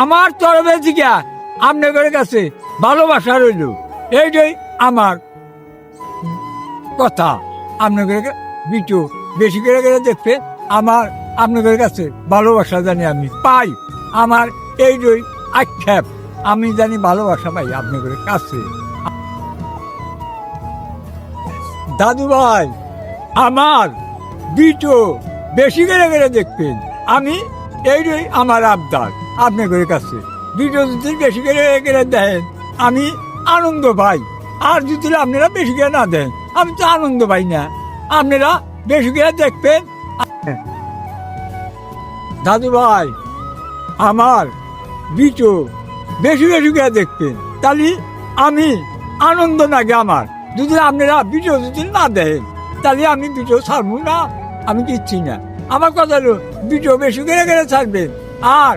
আমার তরফে থেকে আপনাদের কাছে ভালোবাসা রইল। এইটাই আমার কথা। আপনাদের বিটু বেশি করে করে দেখবে আমার আপনাদের কাছে ভালোবাসা জানি আমি পাই। আমার এইটাই আক্ষেপ। আমি জানি ভালোবাসা পাই আপনাদের কাছে। দাদু ভাই, আমার বিটো বেশি করে করে দেখবেন। আমি এইটাই আমার আবদার। আপনাদের কাছে। বিটো যদি বেশি করে করে দেন আমি আনন্দ পাই। আর যদি আপনারা বেশি করে না দেন, আমি তো আনন্দ পাই না। আপনারা বেশি করে দেখবেন। দাদু ভাই, আমার বিটো বেশি বেশি করে দেখবেন। তাহলে আমি আনন্দ লাগে আমার। যদি আপনারা ভিডিও যদি না দেন, তাহলে আমি ভিডিও ছাড়বো না। আমি দিচ্ছি না। আমার কথা হলো ভিডিও বেশি করে করে থাকবেন আর